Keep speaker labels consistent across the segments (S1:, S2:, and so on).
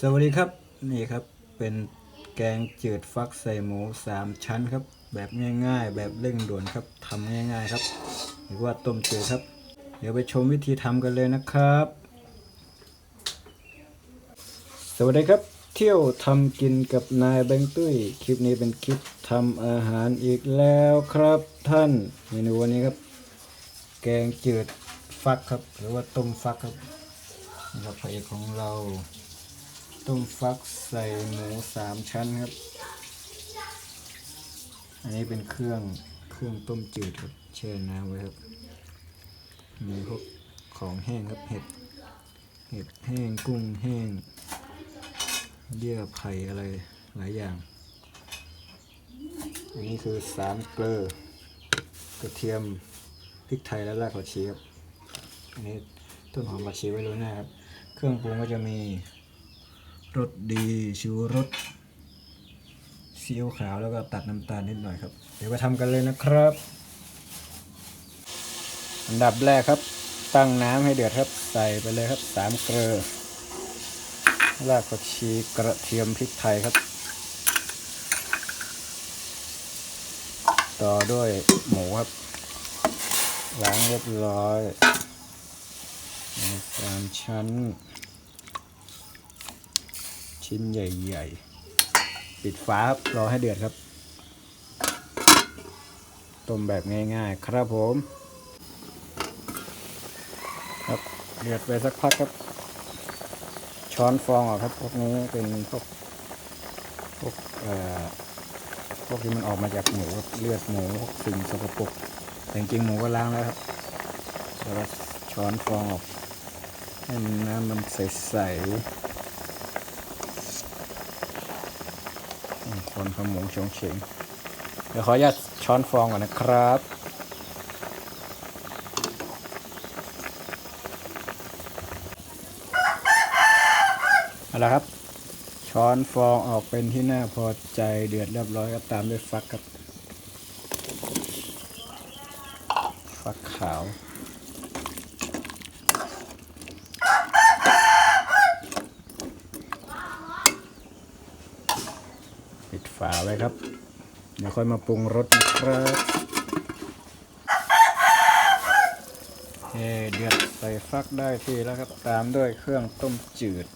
S1: สวัสดีครับนี่ครับเป็นแกงจืดฟักใส่หมูสามชั้นครับ แบบง่าย ๆ แบบเร่งด่วนครับทำง่าย ๆครับ หรือว่าต้มจืดครับ เดี๋ยวไปชมวิธีทำกันเลยนะครับ สวัสดีครับ เที่ยวทำกินกับนายแบงค์ตุ้ยคลิปนี้เป็นคลิปทำอาหารอีกแล้วครับท่านเมนูวันนี้ครับ แกงจืดฟักครับ หรือว่าต้มฟักครับนี่ครับพระเอกของเรา ต้มฟักใส่หมูสามชั้นครับ อันนี้เป็นเครื่องเครื่องต้มจืดครับแช่น้ำไว้ครับ มีพวกของแห้งครับเห็ด เห็ดแห้งกุ้งแห้ง เยื่อไผ่อะไรหลายอย่าง อันนี้คือสามเกลือกระเทียมพริกไทยและรากผักชีครับ อันนี้ต้นหอมผักชีไว้โรยน้าครับ เครื่องปรุงก็จะมี รสดีชูรสซีอิ๊วขาวแล้วก็ตัดน้ำตาลนิดหน่อยครับ เดี๋ยวไปทำกันเลยนะครับ อันดับแรกครับ ตั้งน้ำให้เดือดครับ ใส่ไปเลยครับสามเกลือรากผักชีกระเทียมพริกไทยครับ ต่อด้วยหมูครับ ล้างเรียบร้อยสามชั้น ชิ้นใหญ่ๆ ปิดฝาครับรอให้เดือดครับ ต้มแบบง่ายๆ ครับผม ครับเดือดไปสักพักครับ ช้อนฟองออกครับ พวกนี้เป็นพวกพวกเอ่อพวกที่มันออกมาจากหมูครับเลือดหมูสิ่งสกปรกแต่จริงๆหมูก็ล้างแล้วครับแล้วช้อนฟองออกให้มันน้ำมันใสๆอืม คนขมูชงเฉงเดี๋ยวขออนุญาตช้อนฟองก่อนนะครับ เอาละครับ ช้อนฟองออกเป็นที่น่าพอใจเดือดเรียบร้อยก็ตามด้วยฟักครับ ฟักขาว ปิดฝาไว้ครับ เดี๋ยวค่อยมาปรุงรสนะครับเฮ้เดือดใส่ฟักได้ที่แล้วครับ ตามด้วยเครื่องต้มจืด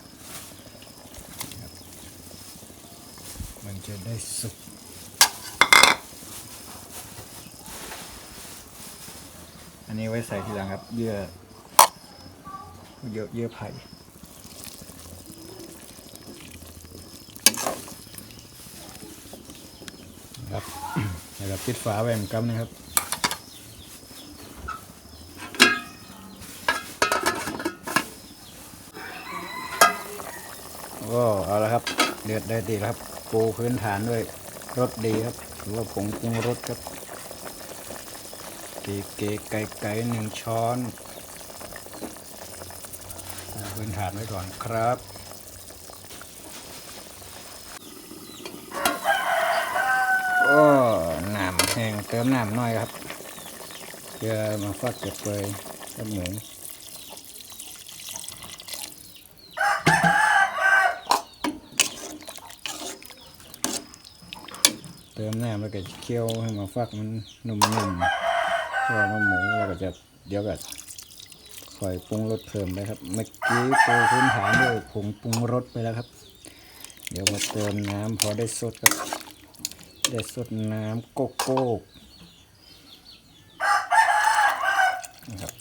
S1: มันจะได้สุกอันนี้ไว้ใส่ทีหลังครับเยื่อเยื่อเยื่อไผ่ ครับแล้วก็ปิดฝาไว้เหมือนกันนะครับโอ้เอาละครับเดือดได้ดีครับปูพื้นฐานด้วยรสดีครับหรือว่าผงปรุงรสครับ เก๋เก๋ไก่ไก่หนึ่งช้อนปูพื้นฐานไว้ก่อนครับ โอ้น้ำแห้ง เติมน้ำหน่อยครับเพื่อมาฟักเก็บเปยกับหมูเติมน้ำแล้วก็เคี่ยวให้มาฟักมันนุ่มๆเพราะว่ามันหมูเราก็จะเดี๋ยวก็คอยปรุงรสเพิ่มไปครับ เมื่อกี้ปูพื้นฐานด้วยผงปรุงรสไปแล้วครับ เดี๋ยวมาเติมน้ำพอได้สดครับ เด้สดน้ำโกโก้นะครับ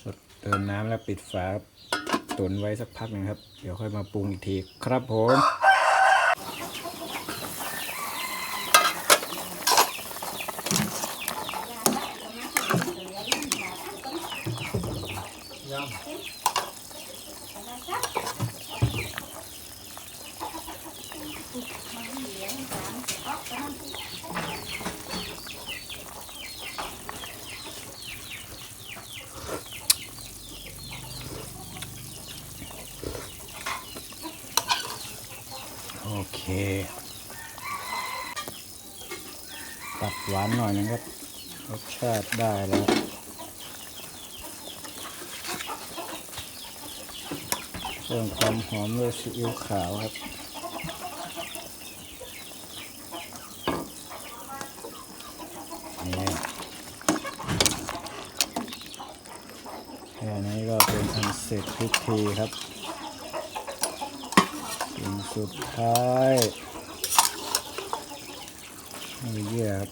S1: สดเติมน้ำแล้วปิดฝาตุนไว้สักพักหนึงครับ เดี๋ยวค่อยมาปรุงอีกทีครับผม ตัดหวานหน่อยนึงครับ รสชาติได้แล้วเพิ่มความหอมด้วยซีอิ๊วขาวครับนี่แค่นี้ก็เป็นอันเสร็จพิธีครับ สุดท้ายนี่เยื่อครับ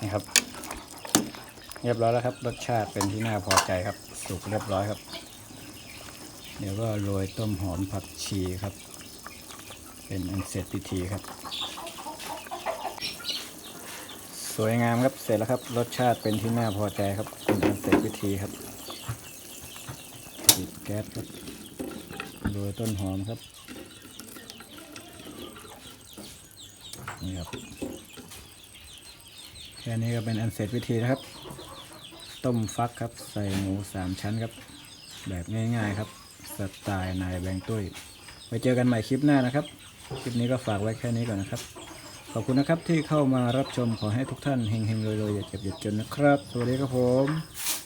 S1: นี่ครับ เรียบร้อยแล้วครับ รสชาติเป็นที่น่าพอใจครับ สุกเรียบร้อยครับ เดี๋ยวก็โรยต้มหอมผักชีครับ เป็นอันเสร็จพิธีครับ สวยงามครับเสร็จแล้วครับ รสชาติเป็นที่น่าพอใจครับเป็นอันเสร็จพิธีครับ แก๊สครับโรยต้นหอมครับ นี่ครับ แค่นี้ก็เป็นอันเสร็จพิธีนะครับ ต้มฟักครับ ใส่หมูสามชั้นครับ แบบง่ายๆครับสไตล์นายแบงตุ้ยไว้เจอกันใหม่คลิปหน้านะครับ คลิปนี้ก็ฝากไว้แค่นี้ก่อนนะครับ ขอบคุณนะครับที่เข้ามารับชมขอให้ทุกท่านเฮงๆรวยๆอย่าเจ็บอย่าจนนะครับ สวัสดีครับผม